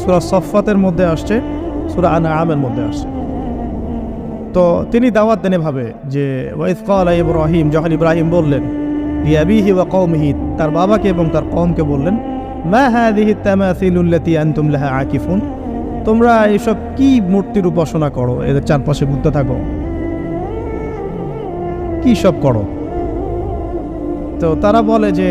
সুরা সফাতের মধ্যে আসছে, সুরা আনা আমের মধ্যে আসছে। তো তিনি দাওয়াত দেন এভাবে যে ওয়াইফ কালা ইব্রাহিম যখন ইব্রাহিম বললেন ইয়াবিহি ওয়া কৌমিহি তার বাবাকে এবং তার কমকে বললেন, মা হাদিহি তামাসিলুল্লাতি আনতুম লাহা আকিফুন তোমরা এসব কি মূর্তির উপাসনা করো? এদের চারপাশে ঘুরতে থাকো। কি সব করো? তো তারা বলে যে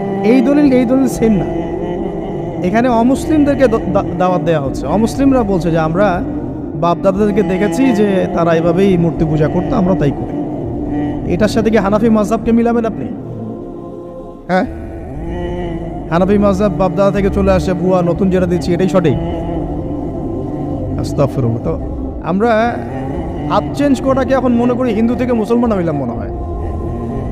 এই দলিল এই দলিল সেম না। এখানে অমুসলিমদেরকে দাওয়াত দেওয়া হচ্ছে। অমুসলিমরা বলছে যে, আমরা বাপ দাদাদেরকে দেখেছি যে তারা এভাবেই মূর্তি পূজা করতো, আমরা তাই করি। এটার সাথে কি হানাফি মাঝহাবকে মিলাবেন আপনি? হ্যাঁ? হানাফি মাঝহাব বাপদাদা থেকে চলে আসে, বুয়া, নতুন যেটা দিচ্ছি, এটাই সঠিক। আস্তাগফিরুল্লাহ। তো আমরা হাত চেঞ্জ করাটাকে এখন মনে করি হিন্দু থেকে মুসলমান হইলাম মনে হয়।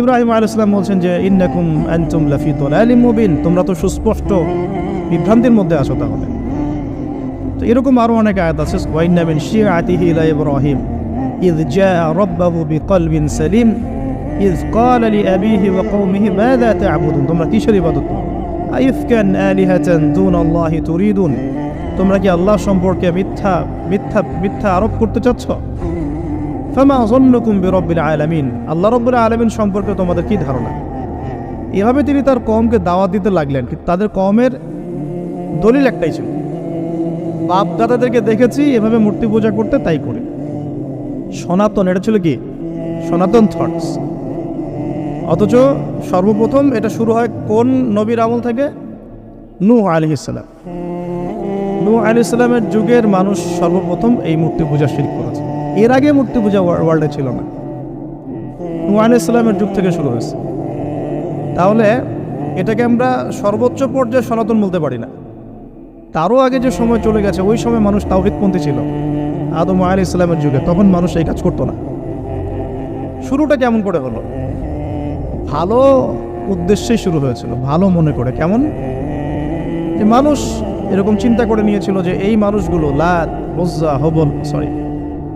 ইব্রাহিম আল ইসলাম বলছেন যে ইন্নাকুম আনতুম লাফি তোলালিম মুবিন তোমরা তো সুস্পষ্ট বিভ্রান্তির মধ্যে আছো তাহলে তো এরকম আরও অনেক আয়াত আছে ওয়াইন্না মিন শিয়াতিহি ইলা ইব্রাহিম إذ جاء ربه بقلب سليم إذ قال لأبيه وقومه ماذا تعبدون তোমরা কিসের ইবাদত করো? আইফকান আলিহাতান দুন আল্লাহ তুরিদুন তোমরা কি আল্লাহ সম্পর্কে মিথ্যা মিথ্যা মিথ্যা আরোপ করতে চাচ্ছ আল্লাহ রব্বুল আলামিন সম্পর্কে তোমাদের কি ধারণা? এভাবে তিনি তার কমকে দাওয়াত দিতে লাগলেন, কিন্তু তাদের কমের দলিল একটাই ছিল। বাপ দাদাদেরকে দেখেছি, এভাবে মূর্তি পূজা করতে তাই করে। সনাতন, এটা ছিল কি? সনাতন থটস অথচ সর্বপ্রথম এটা শুরু হয় কোন নবীর আমল থেকে? নু আলি ইসলাম নু আলি ইসলামের যুগের মানুষ সর্বপ্রথম এই মূর্তি পূজা শিল্প করেছে। এর আগে মূর্তি পূজা ওয়ার্ল্ডে ছিল না। আলি ইসলামের যুগ থেকে শুরু হয়েছে। তাহলে এটাকে আমরা সর্বোচ্চ পর্যায়ে সনাতন বলতে পারি না। তারও আগে যে সময় চলে গেছে, ওই সময় মানুষ তাওহিদপন্থী ছিল। আদম আলী ইসলামের যুগে। তখন মানুষ এই কাজ করতো না। শুরুটা কেমন করে হলো? ভালো উদ্দেশ্যেই শুরু হয়েছিল। ভালো মনে করে। কেমন? যে মানুষ এরকম চিন্তা করে নিয়েছিল যে এই মানুষগুলো, Lat Uzza Hubal sorry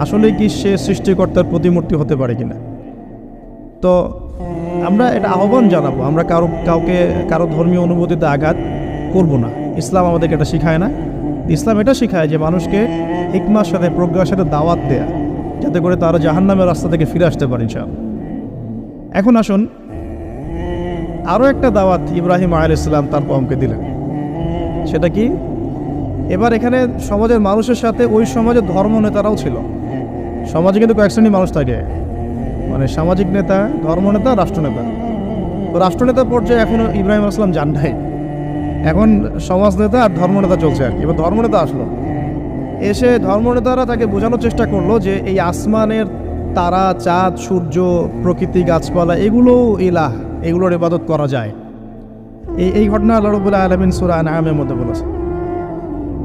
আসলে কি সে সৃষ্টিকর্তার প্রতিমূর্তি হতে পারে কিনা? তো আমরা এটা আহ্বান জানাব, আমরা কারও, কাউকে, কারও ধর্মীয় অনুভূতিতে আঘাত করব না। ইসলাম আমাদেরকে এটা শেখায় না। ইসলাম এটা শেখায় যে মানুষকে হিকমার সাথে, প্রজ্ঞার সাথে দাওয়াত দেয়া, যাতে করে তারা জাহান্নামের রাস্তা থেকে ফিরে আসতে পারে ইনশাআল্লাহ। এখন আসুন আরও একটা দাওয়াত ইব্রাহিম আল ইসলাম তার কমকে দিলেন। সেটা কি? এবার এখানে সমাজের মানুষের সাথে ওই সমাজের ধর্ম নেতারাও ছিল। সমাজে কিন্তু কয়েক শ্রেণির মানুষ থাকে। মানে সামাজিক নেতা, ধর্মনেতা, রাষ্ট্রনেতা। তো রাষ্ট্রনেতা পর্যায়ে এখনও ইব্রাহিম আসলাম যান নাই। এখন সমাজ নেতা আর ধর্মনেতা চলছে আর কি। এবার ধর্মনেতা আসলো। এসে ধর্মনেতারা তাকে বোঝানোর চেষ্টা করল যে এই আসমানের তারা, চাঁদ, সূর্য, প্রকৃতি, গাছপালা, এগুলো ইলাহ, এগুলোর ইবাদত করা যায়। এই এই ঘটনা আল্লাহ রবুল্লাহ আলমিন সুরা নামের মধ্যে বলেছে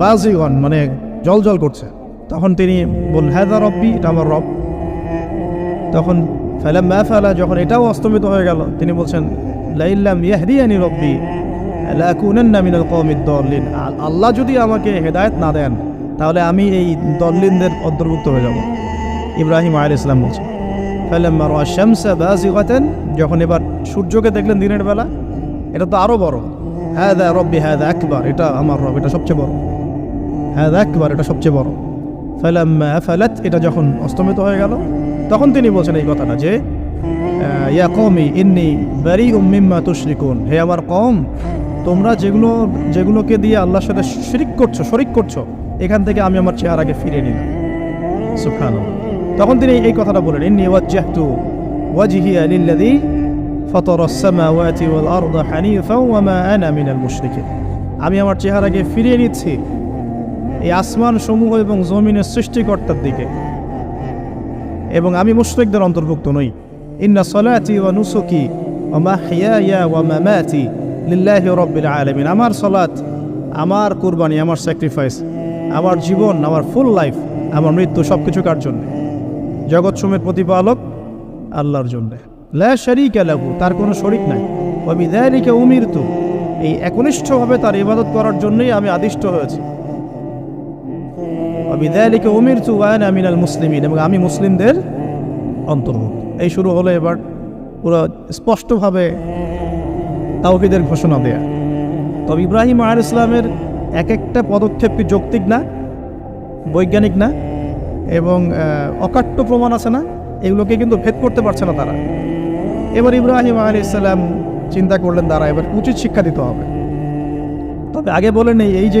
বাজিগন মানে জল জল করছে। তখন তিনি বললেন হ্যাঁ রব্বি, এটা আমার রব। তখন ফেলা ম্যা ফেলা যখন এটাও অস্তমিত হয়ে গেল, তিনি বলছেন লাইল্লাম ইয়াহদিয়ানি রব্বি আল্লাহ যদি আমাকে হেদায়েত না দেন, তাহলে আমি এই দল্লিনদের অন্তর্ভুক্ত হয়ে যাব। ইব্রাহিম আল ইসলাম বলছেন, ফালাম্মা রাআ শামসা বাযিগাতান যখন এবার সূর্যকে দেখলেন দিনের বেলা, এটা তো আরও বড়। হ্যাঁ দা রব্বি হ্যাঁ দা একবার এটা আমার রব, এটা সবচেয়ে বড়। হাদা আকবার এটা সবচেয়ে বড় ফালাম্মা আফালাত এটা যখন অস্তমিত হয়ে গেল তখন তিনি বলছেন এই কথাটা যে আহ, ইয়া কওমি ইন্নী বারিউম মিম্মা তুশরিকুন হে আমার কম তোমরা যেগুলো যেগুলোকে দিয়ে আল্লাহর সাথে শিরিক করছো শরিক করছো এখান থেকে আমি আমার চেহারাকে ফিরিয়ে নিলাম সুবহানাল্লাহ তখন তিনি এই কথাটা বলেন ইন্নী ওয়াজ্জাহতু ওয়াজহিয়া লিল্লাযী فطر السماوات والأرض حنيفا وما أنا من المشركين আমি আমার চেহারাকে ফিরিয়ে নিচ্ছি এই আসমান সমূহ এবং জমিনের সৃষ্টিকর্তার দিকে। এবং আমি মুশরিকদের অন্তর্ভুক্ত নই। ইন্না সলাতি ওয়া নুসুকি ওয়া মাহইয়ায়া ওয়া মামাতি লিল্লাহি রাব্বিল আলামিন। আমার সলাত আমার কুরবানি, আমার স্যাক্রিফাইস আমার জীবন, আমার ফুল লাইফ আমার মৃত্যু সব কিছু কার জন্য? জগৎসমের প্রতিপালক আল্লাহর জন্য। লা শারীকা লাহু, তার কোনো শরিক নাই। ওয়া বিযালিকা উমিরতু, এই একনিষ্ঠভাবে তার ইবাদত করার জন্যই আমি আদিষ্ট হয়েছি। বিদায়লিকে উমির তু ওয়ান আমিনাল মুসলিমিন। এবং আমি মুসলিমদের অন্তর্ভুক্ত। এই শুরু হলো এবার পুরো স্পষ্টভাবে তাওহিদের ঘোষণা দেয়া। তবে ইব্রাহিম আল ইসলামের এক একটা পদক্ষেপ কি যৌক্তিক না? বৈজ্ঞানিক না? এবং অকাট্য প্রমাণ আছে না? এগুলোকে কিন্তু ভেদ করতে পারছে না তারা। এবার ইব্রাহিম আলী ইসলাম চিন্তা করলেন তারা এবার উচিত শিক্ষা দিতে হবে। তবে আগে বলে নেই, এই যে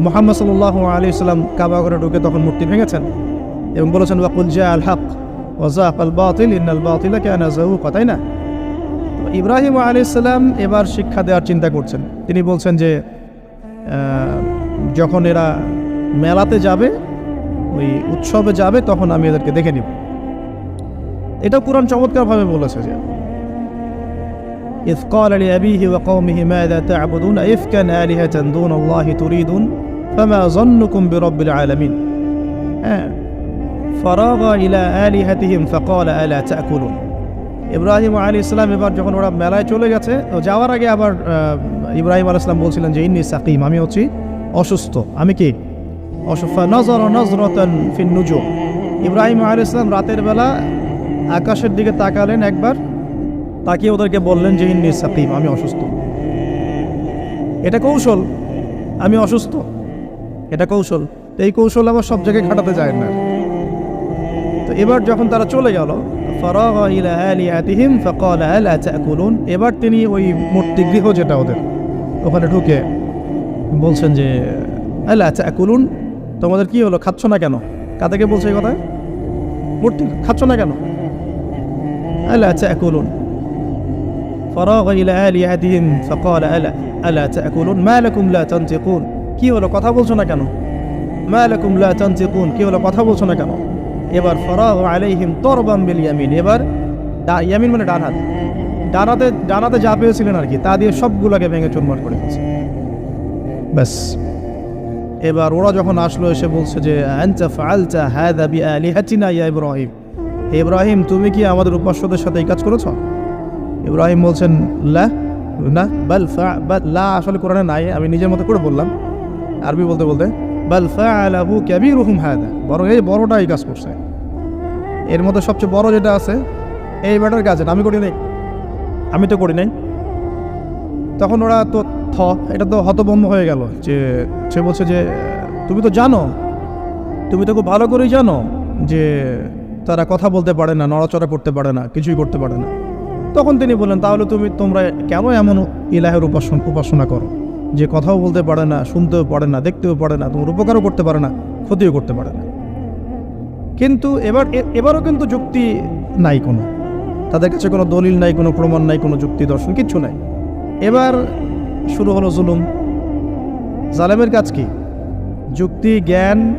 মোহাম্মদ সাল্লাহ আলী সাল্লাম কাবা ঘরে ঢুকে তখন মূর্তি ভেঙেছেন এবং বলেছেন ওয়াকুল জা আল হক ওজাফ আল বাতিল ইন্নাল বাতিলা কেন তাই না তো ইব্রাহিম আলী সাল্লাম এবার শিক্ষা দেওয়ার চিন্তা করছেন তিনি বলছেন যে আহ, যখন এরা মেলাতে যাবে ওই উৎসবে যাবে তখন আমি এদেরকে দেখে নিব এটা কোরআন চমৎকারভাবে বলেছে যে إذ قال لأبيه وقومه ماذا تعبدون إفكا آلهة دون الله تريدون فما ظنكم برب العالمين آه. فراغ إلى آلهتهم فقال ألا تأكلون ইব্রাহিম আলী ইসলাম এবার যখন ওরা মেলায় চলে গেছে তো যাওয়ার আগে আবার আহ, ইব্রাহিম আলী ইসলাম বলছিলেন যে ইন্নি সাকিম আমি হচ্ছি অসুস্থ আমি কি অসুস্থ নজর নজরতন ফিন নুজু ইব্রাহিম আলী ইসলাম রাতের বেলা আকাশের দিকে তাকালেন একবার তাকিয়ে ওদেরকে বললেন যে ইন্নি সাকিম আমি অসুস্থ এটা কৌশল আমি অসুস্থ এটা কৌশল তো এই কৌশল আবার সব জায়গায় খাটাতে যায় না তো এবার যখন তারা চলে গেল ফারাগ ইলা আলিয়াতিহিম ফাকালা আলা তাকুলুন এবার তিনি ওই মূর্তি গৃহ যেটা ওদের ওখানে ঢুকে বলছেন যে আলা তাকুলুন তোমাদের কি হলো খাচ্ছ না কেন কাদেরকে বলছে এই কথা মূর্তি খাচ্ছ না কেন আলা তাকুলুন فراغ إلى آلهتهم فقال ألا ألا تأكلون ما لكم لا تنطقون কি হলো? কথা বলছো না কেন? মা লাকুম লা তানতিকুন। কি হলো? কথা বলছো না কেন? এবার ফরাগ আলাইহিম তরবাম বিল ইয়ামিন। এবার ইয়ামিন মানে ডান হাত। ডান হাতে ডান হাতে যা পেয়েছিলেন আর কি, তা দিয়ে সবগুলোকে ভেঙে চুরমার করে ফেলছে ব্যাস। এবার ওরা যখন আসলো, এসে বলছে যে ইয়া ইব্রাহিম। ইব্রাহিম, তুমি কি আমাদের উপাস্যদের সাথে এই কাজ করেছ? ইব্রাহিম বলছেন, লা, না বাল, লা আসলে কোরআনে নাই, আমি নিজের মতো করে বললাম। আরবি বলতে বলতে বরং এই বড়টা এই কাজ করছে। এর মধ্যে সবচেয়ে বড় যেটা আছে, এই ব্যাটার কাজ আমি করি নাই। আমি তো করি নাই। তখন ওরা তো থ, এটা তো হতভম্ব হয়ে গেল যে, সে বলছে যে, তুমি তো জানো, তুমি তো খুব ভালো করেই জানো যে, তারা কথা বলতে পারে না, নড়াচড়া করতে পারে না, কিছুই করতে পারে না। তখন তিনি বললেন, তাহলে তুমি, তোমরা কেন এমন ইলাহের উপাসন উপাসনা করো? যে কথাও বলতে পারে না, শুনতেও পারে না, দেখতেও পারে না, তোমার উপকারও করতে পারে না, ক্ষতিও করতে পারে না। কিন্তু এবার এবারও কিন্তু যুক্তি নাই কোনো। তাদের কাছে কোনো দলিল নাই, কোনো প্রমাণ নাই, কোনো যুক্তি দর্শন কিচ্ছু নাই। এবার শুরু হলো জুলুম। জালেমের কাজ কি? যুক্তি, জ্ঞান,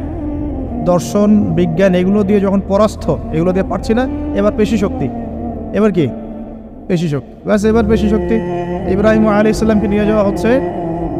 দর্শন, বিজ্ঞান, এগুলো দিয়ে যখন পরাস্ত, এগুলো দিয়ে পারছি না, এবার পেশি শক্তি। এবার কি? পেশি শক্তি। ব্যাস, এবার পেশি শক্তি। ইব্রাহিম আলী ইসলামকে নিয়ে যাওয়া হচ্ছে।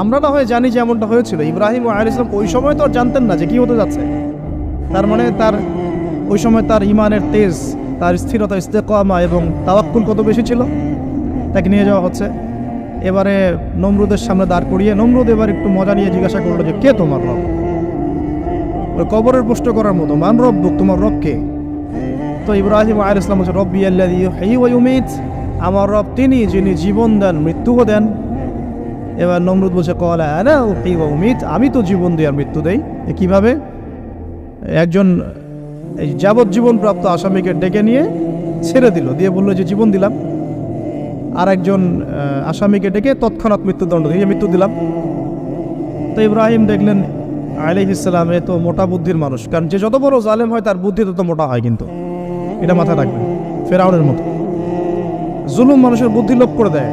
আমরা না হয় জানি যে এমনটা হয়েছিল। ইব্রাহিম আলী ইসলাম ওই সময় তো আর জানতেন না যে কি হতে যাচ্ছে। তার মানে তার ওই সময় তার ইমানের তেজ, তার স্থিরতা, ইস্তেকামা এবং তাওয়াক্কুল কত বেশি ছিল? তাকে নিয়ে যাওয়া হচ্ছে। এবারে নমরুদের সামনে দাঁড় করিয়ে নমরুদ এবার একটু মজা নিয়ে জিজ্ঞাসা করল যে, কে তোমার রব? ওই কবরের প্রশ্ন করার মতো, মান রব তোমার রব কে? তো ইব্রাহিম আল ইসলাম বলছে, রব্বি আল্লাহ আমার রব তিনি যিনি জীবন দেন, মৃত্যুও দেন। এবার নমরুদ বলছে, কলা হেই উমিদ আমি তো জীবন দিই আর মৃত্যু দেই। কীভাবে? একজন এই যাবজ্জীবন প্রাপ্ত আসামিকে ডেকে নিয়ে ছেড়ে দিল, দিয়ে বলল যে, জীবন দিলাম। আর একজন আসামিকে ডেকে তৎক্ষণাৎ মৃত্যুদণ্ড দিয়ে মৃত্যু দিলাম। তো ইব্রাহিম দেখলেন আলিহ ইসলাম এ তো মোটা বুদ্ধির মানুষ। কারণ যে যত বড় জালেম হয়, তার বুদ্ধি তত মোটা হয় কিন্তু। এটা মাথায় রাখবেন, ফেরাউনের মতো। জুলুম মানুষের বুদ্ধি লোপ করে দেয়।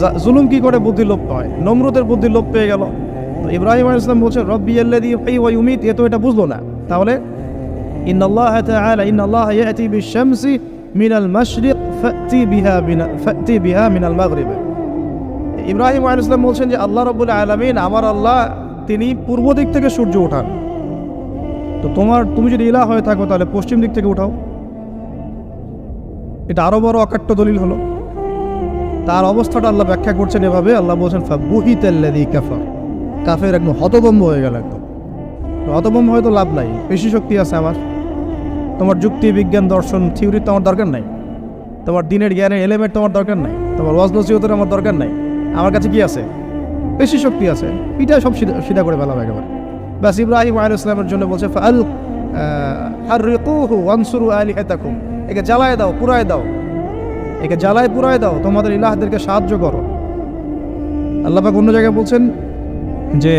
জুলুম কি করে বুদ্ধি লোপ হয়? নমরুদের বুদ্ধি লোপ পেয়ে গেল। ইব্রাহিম আলাইহিস সালাম বলছেন রব্বি আল্লাযী হুই ওয়া ইউমিত। এ তো এটা বুঝলো না। তাহলে, ইন্নাল্লাহ তাআলা, ইন্নাল্লাহ ইয়াতি বিশ-শামসি মিনাল মাশরিক, ফাতি বিহা বিনা ফাতি বিহা মিনাল মাগরিব। ইব্রাহিম আলাইহিস সালাম বলছেন যে, আল্লাহ রাব্বুল আলামিন আমার আল্লাহ, তিনি পূর্ব দিক থেকে সূর্য ওঠান তো তোমার, তুমি যদি ইলা হয়ে থাকো, তাহলে পশ্চিম দিক থেকে উঠাও। এটা আরও বড় অকাট্য দলিল হলো। তার অবস্থাটা আল্লাহ ব্যাখ্যা করছেন এভাবে, আল্লাহ বলছেন কাফার। কাফের একদম হতভম্ব হয়ে গেল একদম। তো হতভম্ব হয়তো লাভ নাই, বেশি শক্তি আছে আমার। তোমার যুক্তি, বিজ্ঞান, দর্শন থিওরির তো আমার দরকার নাই। তোমার দিনের জ্ঞানের এলিমেন্ট তোমার দরকার নাই। তোমার ওয়াজ নসিহতের আমার দরকার নাই। আমার কাছে কি আছে? বেশি শক্তি আছে। এটা সব সিধা করে ফেলাম একেবারে। ব্যাস ইব্রাহিম আল ইসলামের জন্য বলছে, ফাল হাররিকুহু, ওয়ানসুরু আলিহাতাকুম। একে জ্বালায় দাও পুরায় দাও। একে জ্বালায় পুরায় দাও, তোমাদের ইলাহদেরকে সাহায্য করো। আল্লাপাক অন্য জায়গায় বলছেন যে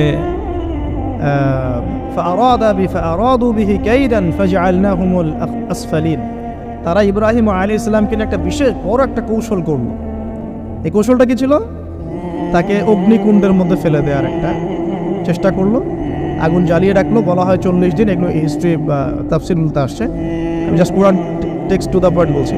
তারা ইব্রাহিম আলী ইসলামকে একটা বিশেষ বড় একটা কৌশল করল। এই কৌশলটা কি ছিল? তাকে অগ্নিকুণ্ডের মধ্যে ফেলে দেওয়ার একটা চেষ্টা করল। আগুন জ্বালিয়ে রাখল, বলা হয় চল্লিশ দিন। এগুলো হিস্ট্রি বা তাফসিল আসছে। আমি জাস্ট পুরান টেক্সট টু দ্য পয়েন্ট বলছি।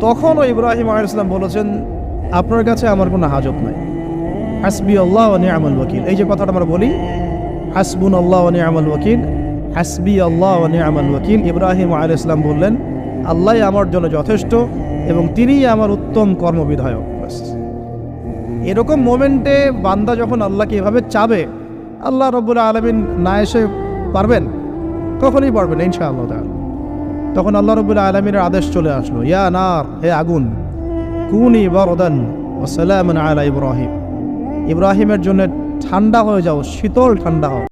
তখনও ইব্রাহিম আলী ইসলাম বলেছেন, আপনার কাছে আমার কোনো হাজত নাই। হাসবি আল্লাহ নিয়ামল ওয়াকিল। এই যে কথাটা আমরা বলি, হাসবুন আল্লাহ নিয়ামল ওয়াকিল। হাসবি আল্লাহ নিয়ামল ওয়াকিল। ইব্রাহিম আল ইসলাম বললেন, আল্লাহ আমার জন্য যথেষ্ট এবং তিনিই আমার উত্তম কর্মবিধায়ক। এরকম মোমেন্টে বান্দা যখন আল্লাহকে এভাবে চাবে, আল্লাহ রব্বুল আলমিন না এসে পারবেন? কখনই পারবেন ইনশাআল্লাহ তাআলা। তখন আল্লাহ রব্বুল আলমিনের আদেশ চলে আসলো, ইয়া নার, হে আগুন, কুনি বরদান ও সালাম আলা ইব্রাহিম। ইব্রাহিমের জন্য ঠান্ডা হয়ে যাও, শীতল ঠান্ডা হও।